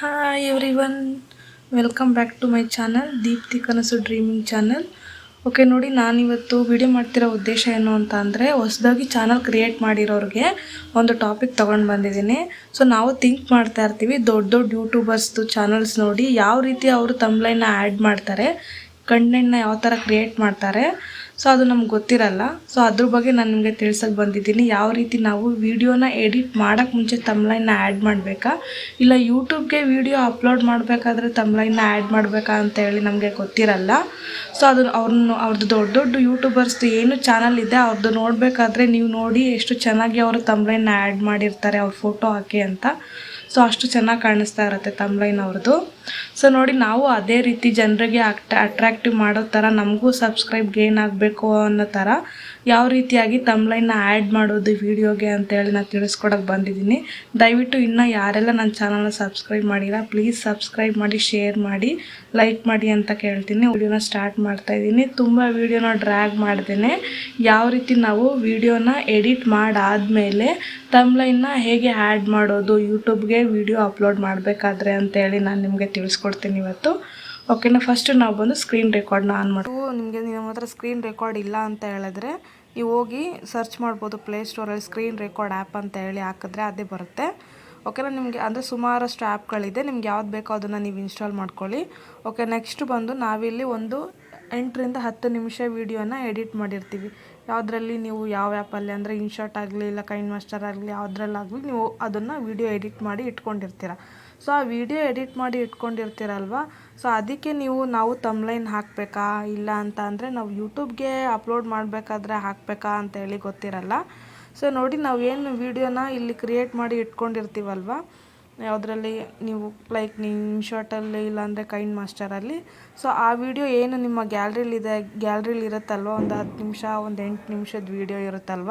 Hi everyone welcome back to my channel Deepti Kanasu dreaming channel okay ನೋಡಿ ನಾನಿವತ್ತು video ಮಾಡ್ತಿರೋ ಉದ್ದೇಶ ಏನು ಅಂತ ಅಂದರೆ ಹೊಸದಾಗಿ ಚಾನಲ್ ಕ್ರಿಯೇಟ್ ಮಾಡಿರೋರಿಗೆ ಒಂದು ಟಾಪಿಕ್ ತೊಗೊಂಡು ಬಂದಿದ್ದೀನಿ. ಸೊ ನಾವು ಥಿಂಕ್ ಮಾಡ್ತಾ ಇರ್ತೀವಿ, ದೊಡ್ಡ ದೊಡ್ಡ ಯೂಟ್ಯೂಬರ್ಸ್ದು ಚಾನಲ್ಸ್ ನೋಡಿ ಯಾವ ರೀತಿ ಅವರು ತಮ್ಲೈನ್ನ ಆ್ಯಡ್ ಮಾಡ್ತಾರೆ ಕಂಟೆಂಟ್ನ ಯಾವ ಥರ ಕ್ರಿಯೇಟ್ ಮಾಡ್ತಾರೆ. ಸೊ ಅದು ನಮ್ಗೆ ಗೊತ್ತಿರಲ್ಲ. ಸೊ ಅದ್ರ ಬಗ್ಗೆ ನಾನು ನಿಮಗೆ ತಿಳಿಸಲು ಬಂದಿದ್ದೀನಿ. ಯಾವ ರೀತಿ ನಾವು ವೀಡಿಯೋನ ಎಡಿಟ್ ಮಾಡೋಕ್ಕೆ ಮುಂಚೆ ತಮ್ಲೈನ ಆ್ಯಡ್ ಮಾಡಬೇಕಾ? ಇಲ್ಲ ಯೂಟ್ಯೂಬ್ಗೆ ವೀಡಿಯೋ ಅಪ್ಲೋಡ್ ಮಾಡಬೇಕಾದ್ರೆ ತಮ್ಲೈನ್ನ ಆ್ಯಡ್ ಮಾಡಬೇಕಾ ಅಂತ ಹೇಳಿ ನಮಗೆ ಗೊತ್ತಿರಲ್ಲ. ಸೊ ಅದು ಅವ್ರನ್ನ ಅವ್ರದ್ದು ದೊಡ್ಡ ದೊಡ್ಡ ಯೂಟ್ಯೂಬರ್ಸ್ದು ಏನು ಚಾನಲ್ ಇದೆ ಅವ್ರದ್ದು ನೋಡಬೇಕಾದ್ರೆ ನೀವು ನೋಡಿ ಎಷ್ಟು ಚೆನ್ನಾಗಿ ಅವರು ತಮ್ಲೈನ ಆ್ಯಡ್ ಮಾಡಿರ್ತಾರೆ, ಅವ್ರ ಫೋಟೋ ಹಾಕಿ ಅಂತ. ಸೊ ಅಷ್ಟು ಚೆನ್ನಾಗಿ ಕಾಣಿಸ್ತಾ ಇರುತ್ತೆ ತಮ್ಲೈನ್ ಅವ್ರದ್ದು ಸೊ ನೋಡಿ, ನಾವು ಅದೇ ರೀತಿ ಜನರಿಗೆ ಅಟ್ ಅಟ್ರಾಕ್ಟಿವ್ ಮಾಡೋ ಥರ ನಮಗೂ ಸಬ್ಸ್ಕ್ರೈಬ್ ಗೇನ್ ಆಗಬೇಕು ಅನ್ನೋ ಥರ ಯಾವ ರೀತಿಯಾಗಿ ತಮ್ಲೈನ್ನ ಆ್ಯಡ್ ಮಾಡೋದು ವೀಡಿಯೋಗೆ ಅಂತೇಳಿ ನಾನು ತಿಳಿಸ್ಕೊಡಕ್ಕೆ ಬಂದಿದ್ದೀನಿ. ದಯವಿಟ್ಟು ಇನ್ನೂ ಯಾರೆಲ್ಲ ನನ್ನ ಚಾನಲ್ನ ಸಬ್ಸ್ಕ್ರೈಬ್ ಮಾಡಿಲ್ಲ ಪ್ಲೀಸ್ ಸಬ್ಸ್ಕ್ರೈಬ್ ಮಾಡಿ ಶೇರ್ ಮಾಡಿ ಲೈಕ್ ಮಾಡಿ ಅಂತ ಕೇಳ್ತೀನಿ. ವಿಡಿಯೋನ ಸ್ಟಾರ್ಟ್ ಮಾಡ್ತಾ ಇದ್ದೀನಿ. ತುಂಬ ವೀಡಿಯೋನ ಡ್ರ್ಯಾಗ್ ಮಾಡ್ದೇನೆ. ಯಾವ ರೀತಿ ನಾವು ವೀಡಿಯೋನ ಎಡಿಟ್ ಮಾಡಾದಮೇಲೆ ತಮ್ಲೈನ್ನ ಹೇಗೆ ಆ್ಯಡ್ ಮಾಡೋದು ಯೂಟ್ಯೂಬ್ಗೆ ವೀಡಿಯೋ ಅಪ್ಲೋಡ್ ಮಾಡಬೇಕಾದ್ರೆ ಅಂತೇಳಿ ನಾನು ನಿಮಗೆ ತಿಳಿಸ್ಕೊಡ್ತೀನಿ ಇವತ್ತು. ಓಕೆನಾ ಫಸ್ಟ್ ನಾವು ಬಂದು ಸ್ಕ್ರೀನ್ ರೆಕಾರ್ಡ್ನ ಆನ್ ಮಾಡಿ ನಿಮಗೆ ನಿಮ್ಮ ಹತ್ರ ಸ್ಕ್ರೀನ್ ರೆಕಾರ್ಡ್ ಇಲ್ಲ ಅಂತ ಹೇಳಿದ್ರೆ ನೀವು ಹೋಗಿ ಸರ್ಚ್ ಮಾಡ್ಬೋದು ಪ್ಲೇಸ್ಟೋರಲ್ಲಿ ಸ್ಕ್ರೀನ್ ರೆಕಾರ್ಡ್ ಆ್ಯಪ್ ಅಂತ ಹೇಳಿ ಹಾಕಿದ್ರೆ ಅದೇ ಬರುತ್ತೆ. ಓಕೆನಾ ನಿಮಗೆ ಅಂದರೆ ಸುಮಾರಷ್ಟು ಆ್ಯಪ್ಗಳಿದೆ ನಿಮ್ಗೆ ಯಾವ್ದು ಬೇಕೋ ಅದನ್ನು ನೀವು ಇನ್ಸ್ಟಾಲ್ ಮಾಡ್ಕೊಳ್ಳಿ. ಓಕೆ ನೆಕ್ಸ್ಟ್ ಬಂದು ನಾವಿಲ್ಲಿ ಒಂದು ಎಂಟರಿಂದ ಹತ್ತು ನಿಮಿಷ ವೀಡಿಯೋನ ಎಡಿಟ್ ಮಾಡಿರ್ತೀವಿ. ಯಾವುದ್ರಲ್ಲಿ ನೀವು ಯಾವ ಆ್ಯಪಲ್ಲಿ ಅಂದರೆ ಇನ್ಶಾರ್ಟ್ ಆಗಲಿ, ಇಲ್ಲ ಕೈನ್ ಮಾಸ್ಟರ್ ಆಗಲಿ, ಯಾವುದ್ರಲ್ಲಾಗಲಿ ನೀವು ಅದನ್ನು ವೀಡಿಯೋ ಎಡಿಟ್ ಮಾಡಿ ಇಟ್ಕೊಂಡಿರ್ತೀರ. ಸೊ ಆ ವಿಡಿಯೋ ಎಡಿಟ್ ಮಾಡಿ ಇಟ್ಕೊಂಡಿರ್ತೀರಲ್ವ? ಸೊ ಅದಕ್ಕೆ ನೀವು, ನಾವು ತಮ್ಲೈನ್ ಹಾಕಬೇಕಾ? ಇಲ್ಲ ಅಂತ ಅಂದರೆ ನಾವು ಯೂಟ್ಯೂಬ್ಗೆ ಅಪ್ಲೋಡ್ ಮಾಡಬೇಕಾದ್ರೆ ಹಾಕಬೇಕಾ ಅಂತ ಹೇಳಿ ಗೊತ್ತಿರಲ್ಲ. ಸೊ ನೋಡಿ, ನಾವು ಏನು ವೀಡಿಯೋನ ಇಲ್ಲಿ ಕ್ರಿಯೇಟ್ ಮಾಡಿ ಇಟ್ಕೊಂಡಿರ್ತೀವಲ್ವ? ಯಾವುದರಲ್ಲಿ ನೀವು ಲೈಕ್ ನಿಮ್ಮ ಶಾರ್ಟಲ್ಲಿ ಇಲ್ಲಾಂದರೆ ಕೈಂಡ್ ಮಾಸ್ಟರಲ್ಲಿ ಸೊ ಆ ವಿಡಿಯೋ ಏನು ನಿಮ್ಮ ಗ್ಯಾಲ್ರಿಲಿದೆ ಗ್ಯಾಲ್ರಿಲಿ ಇರುತ್ತಲ್ವ? ಒಂದು ಹತ್ತು ನಿಮಿಷ, ಒಂದು ಎಂಟು ನಿಮಿಷದ ವೀಡಿಯೋ ಇರುತ್ತಲ್ವ?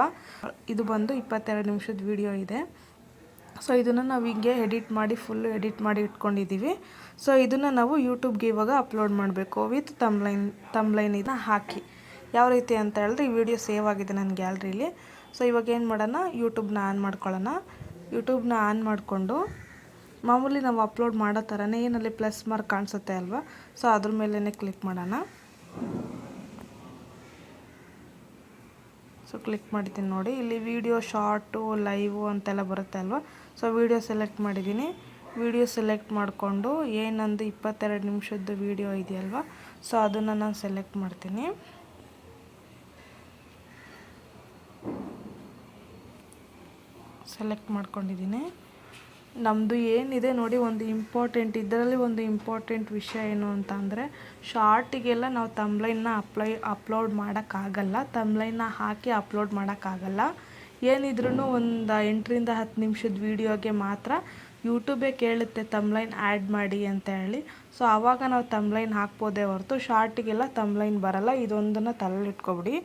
ಇದು ಬಂದು ಇಪ್ಪತ್ತೆರಡು ನಿಮಿಷದ ವೀಡಿಯೋ ಇದೆ. ಸೊ ಇದನ್ನು ನಾವು ಹಿಂಗೆ ಎಡಿಟ್ ಮಾಡಿ ಫುಲ್ಲು ಎಡಿಟ್ ಮಾಡಿ ಇಟ್ಕೊಂಡಿದ್ದೀವಿ ಸೊ ಇದನ್ನು ನಾವು ಯೂಟ್ಯೂಬ್ಗೆ ಇವಾಗ ಅಪ್ಲೋಡ್ ಮಾಡಬೇಕು ವಿತ್ ತಮ್ಲೈನ್ ತಮ್ಲೈನ್ ಇದನ್ನ ಹಾಕಿ. ಯಾವ ರೀತಿ ಅಂತ ಹೇಳಿದ್ರೆ ಈ ವಿಡಿಯೋ ಸೇವ್ ಆಗಿದೆ ನನ್ನ ಗ್ಯಾಲ್ರಿಲಿ ಸೊ ಇವಾಗ ಏನು ಮಾಡೋಣ? ಯೂಟ್ಯೂಬ್ನ ಆನ್ ಮಾಡ್ಕೊಳ್ಳೋಣ. ಯೂಟ್ಯೂಬ್ನ ಆನ್ ಮಾಡಿಕೊಂಡು ಮಾಮೂಲಿ ನಾವು ಅಪ್ಲೋಡ್ ಮಾಡೋ ಥರನೇ ಏನಲ್ಲಿ ಪ್ಲಸ್ ಮಾರ್ಕ್ ಕಾಣಿಸುತ್ತೆ ಅಲ್ವಾ? ಸೊ ಅದ್ರ ಮೇಲೇ ಕ್ಲಿಕ್ ಮಾಡೋಣ. ಸೊ ಕ್ಲಿಕ್ ಮಾಡ್ತೀನಿ ನೋಡಿ. ಇಲ್ಲಿ ವಿಡಿಯೋ ಶಾರ್ಟು ಲೈವು ಅಂತೆಲ್ಲ ಬರುತ್ತೆ ಅಲ್ವಾ? ಸೊ ವಿಡಿಯೋ ಸೆಲೆಕ್ಟ್ ಮಾಡಿದ್ದೀನಿ. ವಿಡಿಯೋ ಸೆಲೆಕ್ಟ್ ಮಾಡಿಕೊಂಡು ಏನೊಂದು ಇಪ್ಪತ್ತೆರಡು ನಿಮಿಷದ್ದು ವಿಡಿಯೋ ಇದೆಯಲ್ವ? ಸೊ ಅದನ್ನು ನಾನು ಸೆಲೆಕ್ಟ್ ಮಾಡ್ತೀನಿ. ಸೆಲೆಕ್ಟ್ ಮಾಡ್ಕೊಂಡಿದ್ದೀನಿ. ನಮ್ಮದು ಏನಿದೆ ನೋಡಿ, ಒಂದು ಇಂಪಾರ್ಟೆಂಟ್ ಇದರಲ್ಲಿ ಒಂದು ಇಂಪಾರ್ಟೆಂಟ್ ವಿಷಯ ಏನು ಅಂತ ಅಂದರೆ ಶಾರ್ಟಿಗೆಲ್ಲ ನಾವು ತಮ್ಲೈನ್ನ ಅಪ್ಲೈ ಅಪ್ಲೋಡ್ ಮಾಡೋಕ್ಕಾಗಲ್ಲ. ತಮ್ಲೈನ್ನ ಹಾಕಿ ಅಪ್ಲೋಡ್ ಮಾಡೋಕ್ಕಾಗಲ್ಲ. ಏನಿದ್ರೂ ಒಂದು ಎಂಟರಿಂದ ಹತ್ತು ನಿಮಿಷದ ವೀಡಿಯೋಗೆ ಮಾತ್ರ ಯೂಟ್ಯೂಬೇ ಕೇಳುತ್ತೆ ತಮ್ಲೈನ್ ಆ್ಯಡ್ ಮಾಡಿ ಅಂತ ಹೇಳಿ. ಸೊ ಆವಾಗ ನಾವು ತಮ್ಲೈನ್ ಹಾಕ್ಬೋದೇ ಹೊರತು ಶಾರ್ಟಿಗೆಲ್ಲ ತಮ್ಲೈನ್ ಬರಲ್ಲ. ಇದೊಂದನ್ನು ತಲೆಲಿಟ್ಕೊಬಿಡಿ.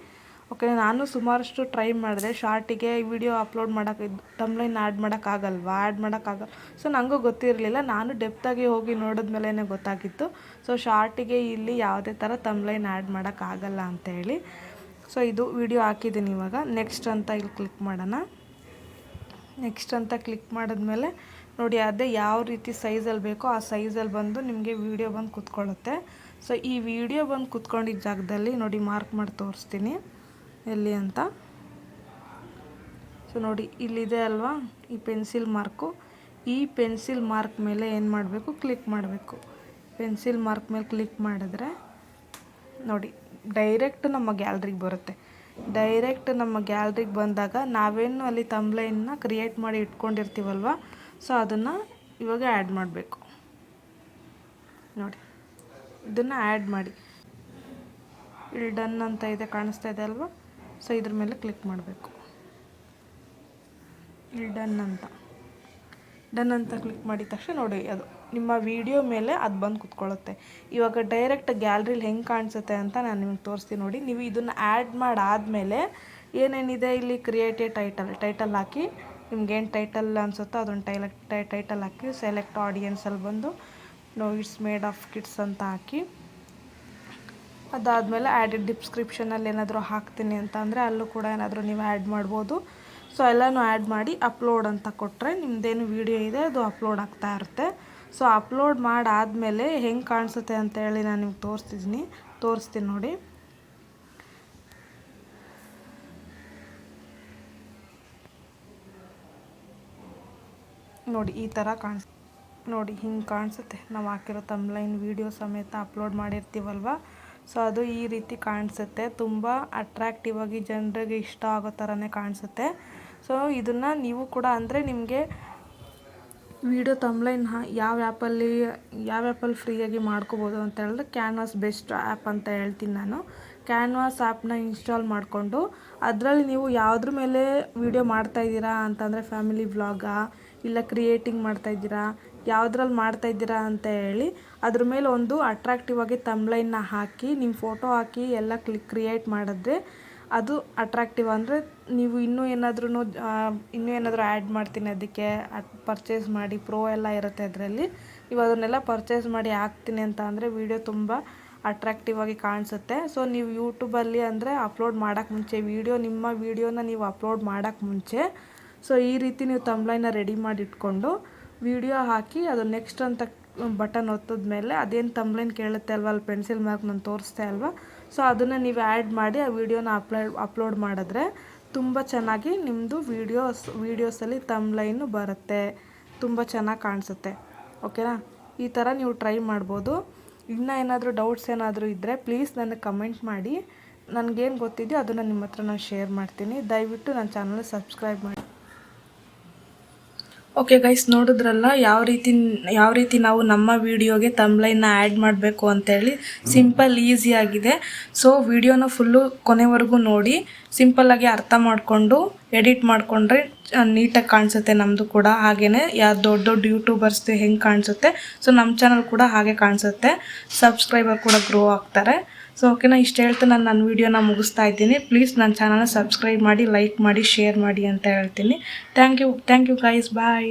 ಓಕೆ, ನಾನು ಸುಮಾರಷ್ಟು ಟ್ರೈ ಮಾಡಿದೆ. ಶಾರ್ಟಿಗೆ ವಿಡಿಯೋ ಅಪ್ಲೋಡ್ ಮಾಡೋಕ್ಕೆ ತಮ್ಲೈನ್ ಆ್ಯಡ್ ಮಾಡೋಕ್ಕಾಗಲ್ವಾ ಆ್ಯಡ್ ಮಾಡೋಕ್ಕಾಗಲ್ಲ ಸೊ ನನಗೂ ಗೊತ್ತಿರಲಿಲ್ಲ. ನಾನು ಡೆಪ್ತಾಗಿ ಹೋಗಿ ನೋಡಿದ್ಮೇಲೆ ಗೊತ್ತಾಗಿತ್ತು. ಸೊ ಶಾರ್ಟಿಗೆ ಇಲ್ಲಿ ಯಾವುದೇ ಥರ ತಮ್ಲೈನ್ ಆ್ಯಡ್ ಮಾಡೋಕ್ಕಾಗಲ್ಲ ಅಂತ ಹೇಳಿ. ಸೊ ಇದು ವಿಡಿಯೋ ಹಾಕಿದ್ದೀನಿ ಇವಾಗ. ನೆಕ್ಸ್ಟ್ ಅಂತ ಇಲ್ಲಿ ಕ್ಲಿಕ್ ಮಾಡೋಣ. ನೆಕ್ಸ್ಟ್ ಅಂತ ಕ್ಲಿಕ್ ಮಾಡಿದ್ಮೇಲೆ ನೋಡಿ, ಅದೇ ಯಾವ ರೀತಿ ಸೈಜಲ್ಲಿ ಬೇಕೋ ಆ ಸೈಜಲ್ಲಿ ಬಂದು ನಿಮಗೆ ವಿಡಿಯೋ ಬಂದು ಕೂತ್ಕೊಳ್ಳುತ್ತೆ. ಸೊ ಈ ವಿಡಿಯೋ ಬಂದು ಕೂತ್ಕೊಂಡಿದ್ದ ಜಾಗದಲ್ಲಿ ನೋಡಿ ಮಾರ್ಕ್ ಮಾಡಿ ತೋರಿಸ್ತೀನಿ. ಎಲ್ಲಿ ಅಂತ. ಸೊ ನೋಡಿ, ಇಲ್ಲಿದೆ ಅಲ್ವಾ? ಈ ಪೆನ್ಸಿಲ್ ಮಾರ್ಕು. ಈ ಪೆನ್ಸಿಲ್ ಮಾರ್ಕ್ ಮೇಲೆ ಏನು ಮಾಡಬೇಕು? ಕ್ಲಿಕ್ ಮಾಡಬೇಕು. ಪೆನ್ಸಿಲ್ ಮಾರ್ಕ್ ಮೇಲೆ ಕ್ಲಿಕ್ ಮಾಡಿದ್ರೆ, ನೋಡಿ, ಡೈರೆಕ್ಟ್ ನಮ್ಮ ಗ್ಯಾಲ್ರಿಗೆ ಬರುತ್ತೆ. ಡೈರೆಕ್ಟ್ ನಮ್ಮ ಗ್ಯಾಲ್ರಿಗೆ ಬಂದಾಗ ನಾವೇನು ಅಲ್ಲಿ ತಂಬ್ಲೈನ್ನ ಕ್ರಿಯೇಟ್ ಮಾಡಿ ಇಟ್ಕೊಂಡಿರ್ತೀವಲ್ವ? ಸೊ ಅದನ್ನು ಇವಾಗ ಆ್ಯಡ್ ಮಾಡಬೇಕು. ನೋಡಿ, ಇದನ್ನು ಆ್ಯಡ್ ಮಾಡಿ. ಇಲ್ಲಿ ಡನ್ ಅಂತ ಇದೆ, ಕಾಣಿಸ್ತಾ ಇದೆ ಅಲ್ವಾ? ಸೊ ಇದ್ರ ಮೇಲೆ ಕ್ಲಿಕ್ ಮಾಡಬೇಕು. ಇಲ್ಲಿ ಡನ್ ಅಂತ. ಡನ್ ಅಂತ ಕ್ಲಿಕ್ ಮಾಡಿದ ತಕ್ಷಣ ನೋಡಿ ಅದು. ನಿಮ್ಮ ವಿಡಿಯೋ ಮೇಲೆ ಅದು ಬಂದು ಕುತ್ಕೊಳ್ಳುತ್ತೆ. ಇವಾಗ ಡೈರೆಕ್ಟ್ ಗ್ಯಾಲ್ರಿಲಿ ಹೆಂಗೆ ಕಾಣಿಸುತ್ತೆ ಅಂತ ನಾನು ನಿಮಗೆ ತೋರಿಸ್ತೀನಿ ನೋಡಿ. ನೀವು ಇದನ್ನು ಆ್ಯಡ್ ಮಾಡಾದಮೇಲೆ ಏನೇನಿದೆ ಇಲ್ಲಿ ಕ್ರಿಯೇಟೆ ಟೈಟಲ್ ಟೈಟಲ್ ಹಾಕಿ ನಿಮ್ಗೇನು ಟೈಟಲ್ ಅನಿಸುತ್ತೋ ಅದೊಂದು ಟೈಲಕ್ ಟೈಟಲ್ ಹಾಕಿ ಸೆಲೆಕ್ಟ್ ಆಡಿಯನ್ಸಲ್ಲಿ ಬಂದು no it's made of kids ಅಂತ ಹಾಕಿ. ಅದಾದಮೇಲೆ ಆ್ಯಡ್ ಡಿಸ್ಕ್ರಿಪ್ಷನಲ್ಲಿ ಏನಾದರೂ ಹಾಕ್ತೀನಿ ಅಂತ ಅಂದರೆ ಅಲ್ಲೂ ಕೂಡ ಏನಾದರೂ ನೀವು ಆ್ಯಡ್ ಮಾಡ್ಬೋದು. ಸೊ ಎಲ್ಲನೂ ಆ್ಯಡ್ ಮಾಡಿ ಅಪ್ಲೋಡ್ ಅಂತ ಕೊಟ್ಟರೆ ನಿಮ್ಮದೇನು ವೀಡಿಯೋ ಇದೆ, ಅದು ಅಪ್ಲೋಡ್ ಆಗ್ತಾ ಇರುತ್ತೆ. ಸೊ ಅಪ್ಲೋಡ್ ಮಾಡಾದಮೇಲೆ ಹೆಂಗೆ ಕಾಣಿಸುತ್ತೆ ಅಂತ ಹೇಳಿ ನಾನು ನಿಮ್ಗೆ ತೋರಿಸ್ತಿದ್ದೀನಿ ತೋರಿಸ್ತೀನಿ ನೋಡಿ. ನೋಡಿ, ಈ ಥರ ಕಾಣಿಸ್, ನೋಡಿ, ಹಿಂಗೆ ಕಾಣಿಸುತ್ತೆ. ನಾವು ಹಾಕಿರೋ ತಮ್ಲೈನ್ ವೀಡಿಯೋ ಸಮೇತ ಅಪ್ಲೋಡ್ ಮಾಡಿರ್ತೀವಲ್ವ? ಸೊ ಅದು ಈ ರೀತಿ ಕಾಣಿಸುತ್ತೆ. ತುಂಬ ಅಟ್ರಾಕ್ಟಿವ್ ಆಗಿ ಜನರಿಗೆ ಇಷ್ಟ ಆಗೋ ಥರನೇ ಕಾಣಿಸುತ್ತೆ. ಸೊ ಇದನ್ನು ನೀವು ಕೂಡ ಅಂದರೆ ನಿಮಗೆ ವಿಡಿಯೋ ತಮ್ಲೈನ್ ಯಾವ ಆ್ಯಪಲ್ಲಿ ಯಾವ ಆ್ಯಪಲ್ಲಿ ಫ್ರೀಯಾಗಿ ಮಾಡ್ಕೋಬೋದು ಅಂತ ಹೇಳಿದ್ರೆ ಕ್ಯಾನ್ವಾಸ್ ಬೆಸ್ಟ್ ಆ್ಯಪ್ ಅಂತ ಹೇಳ್ತೀನಿ ನಾನು. ಕ್ಯಾನ್ವಾಸ್ ಆ್ಯಪ್ನ ಇನ್ಸ್ಟಾಲ್ ಮಾಡಿಕೊಂಡು ಅದರಲ್ಲಿ ನೀವು ಯಾವುದ್ರ ಮೇಲೆ ವೀಡಿಯೋ ಮಾಡ್ತಾಯಿದ್ದೀರಾ ಅಂತಂದರೆ ಫ್ಯಾಮಿಲಿ ವ್ಲಾಗಾ ಇಲ್ಲ ಕ್ರಿಯೇಟಿಂಗ್ ಮಾಡ್ತಾಯಿದ್ದೀರಾ ಯಾವುದ್ರಲ್ಲಿ ಮಾಡ್ತಾ ಇದ್ದೀರಾ ಅಂತ ಹೇಳಿ ಅದ್ರ ಮೇಲೆ ಒಂದು ಅಟ್ರಾಕ್ಟಿವ್ ಆಗಿ ತಮ್ಲೈನ್ನ ಹಾಕಿ ನಿಮ್ಮ ಫೋಟೋ ಹಾಕಿ ಎಲ್ಲ ಕ್ಲಿಕ್ ಕ್ರಿಯೇಟ್ ಮಾಡಿದ್ರೆ ಅದು ಅಟ್ರಾಕ್ಟಿವ್ ಅಂದರೆ ನೀವು ಇನ್ನೂ ಏನಾದ್ರೂ ಇನ್ನೂ ಏನಾದರೂ ಆ್ಯಡ್ ಮಾಡ್ತೀನಿ ಅದಕ್ಕೆ ಪರ್ಚೇಸ್ ಮಾಡಿ ಪ್ರೋ ಎಲ್ಲ ಇರುತ್ತೆ ಅದರಲ್ಲಿ. ನೀವು ಅದನ್ನೆಲ್ಲ ಪರ್ಚೇಸ್ ಮಾಡಿ ಹಾಕ್ತೀನಿ ಅಂತ ಅಂದರೆ ವೀಡಿಯೋ ತುಂಬ ಅಟ್ರಾಕ್ಟಿವ್ ಆಗಿ ಕಾಣಿಸುತ್ತೆ. ಸೊ ನೀವು ಯೂಟ್ಯೂಬಲ್ಲಿ ಅಂದರೆ ಅಪ್ಲೋಡ್ ಮಾಡೋಕ್ಕೆ ಮುಂಚೆ ವೀಡಿಯೋ ನಿಮ್ಮ ವೀಡಿಯೋನ ನೀವು ಅಪ್ಲೋಡ್ ಮಾಡೋಕ್ಕೆ ಮುಂಚೆ ಸೊ ಈ ರೀತಿ ನೀವು ತಮ್ಲೈನ ರೆಡಿ ಮಾಡಿ ಇಟ್ಕೊಂಡು ವೀಡಿಯೋ ಹಾಕಿ ಅದು ನೆಕ್ಸ್ಟ್ ಅಂತ ಬಟನ್ ಒತ್ತಿದ ಮೇಲೆ ಅದೇನು ತಮ್ಲೈನ್ ಕೇಳುತ್ತೆ ಅಲ್ವಾ, ಅಲ್ಲಿ ಪೆನ್ಸಿಲ್ ಮಾರ್ಕ್ ನಾನು ತೋರಿಸ್ತೆ ಅಲ್ವಾ ಸೊ ಅದನ್ನು ನೀವು ಆ್ಯಡ್ ಮಾಡಿ ಆ ವಿಡಿಯೋನ ಅಪ್ಲೋಡ್ ಅಪ್ಲೋಡ್ ಮಾಡಿದ್ರೆ ತುಂಬ ಚೆನ್ನಾಗಿ ನಿಮ್ಮದು ವೀಡಿಯೋಸ್ ವೀಡಿಯೋಸಲ್ಲಿ ತಂಬ್ಲೈನು ಬರುತ್ತೆ, ತುಂಬ ಚೆನ್ನಾಗಿ ಕಾಣಿಸುತ್ತೆ ಓಕೆನಾ ಈ ಥರ ನೀವು ಟ್ರೈ ಮಾಡ್ಬೋದು. ಇನ್ನೂ ಏನಾದರೂ ಡೌಟ್ಸ್ ಏನಾದರೂ ಇದ್ದರೆ ಪ್ಲೀಸ್ ನನಗೆ ಕಮೆಂಟ್ ಮಾಡಿ. ನನಗೇನು ಗೊತ್ತಿದೆಯೋ ಅದನ್ನು ನಿಮ್ಮ ಹತ್ರ ನಾನು ಶೇರ್ ಮಾಡ್ತೀನಿ. ದಯವಿಟ್ಟು ನನ್ನ ಚಾನಲ್ ಸಬ್ಸ್ಕ್ರೈಬ್ ಮಾಡಿ. ಓಕೆ ಗೈಸ್ ನೋಡಿದ್ರಲ್ಲ, ಯಾವ ರೀತಿ ಯಾವ ರೀತಿ ನಾವು ನಮ್ಮ ವಿಡಿಯೋಗೆ ತಮ್ಲೈನ್ನ ಆ್ಯಡ್ ಮಾಡಬೇಕು ಅಂತೇಳಿ ಸಿಂಪಲ್ ಈಸಿ ಆಗಿದೆ. ಸೊ ವಿಡಿಯೋನ ಫುಲ್ಲು ಕೊನೆವರೆಗೂ ನೋಡಿ ಸಿಂಪಲ್ಲಾಗಿ ಅರ್ಥ ಮಾಡಿಕೊಂಡು ಎಡಿಟ್ ಮಾಡಿಕೊಂಡ್ರೆ ನೀಟಾಗಿ ಕಾಣಿಸುತ್ತೆ ನಮ್ಮದು ಕೂಡ. ಹಾಗೆಯೇ ಯಾವ ದೊಡ್ಡ ದೊಡ್ಡ ಯೂಟ್ಯೂಬರ್ಸ್ದು ಹೆಂಗೆ ಕಾಣಿಸುತ್ತೆ, ಸೊ ನಮ್ಮ ಚಾನಲ್ ಕೂಡ ಹಾಗೆ ಕಾಣಿಸುತ್ತೆ. ಸಬ್ಸ್ಕ್ರೈಬರ್ ಕೂಡ ಗ್ರೋ ಆಗ್ತಾರೆ. ಸೊ ಓಕೆನಾ ಇಷ್ಟು ಹೇಳ್ತಾ ನಾನು ನನ್ನ ವೀಡಿಯೋನ ಮುಗಿಸ್ತಾ ಇದ್ದೀನಿ. ಪ್ಲೀಸ್ ನನ್ನ ಚಾನಲ್ನ ಸಬ್ಸ್ಕ್ರೈಬ್ ಮಾಡಿ ಲೈಕ್ ಮಾಡಿ ಶೇರ್ ಮಾಡಿ ಅಂತ ಹೇಳ್ತೀನಿ. Thank you thank you guys bye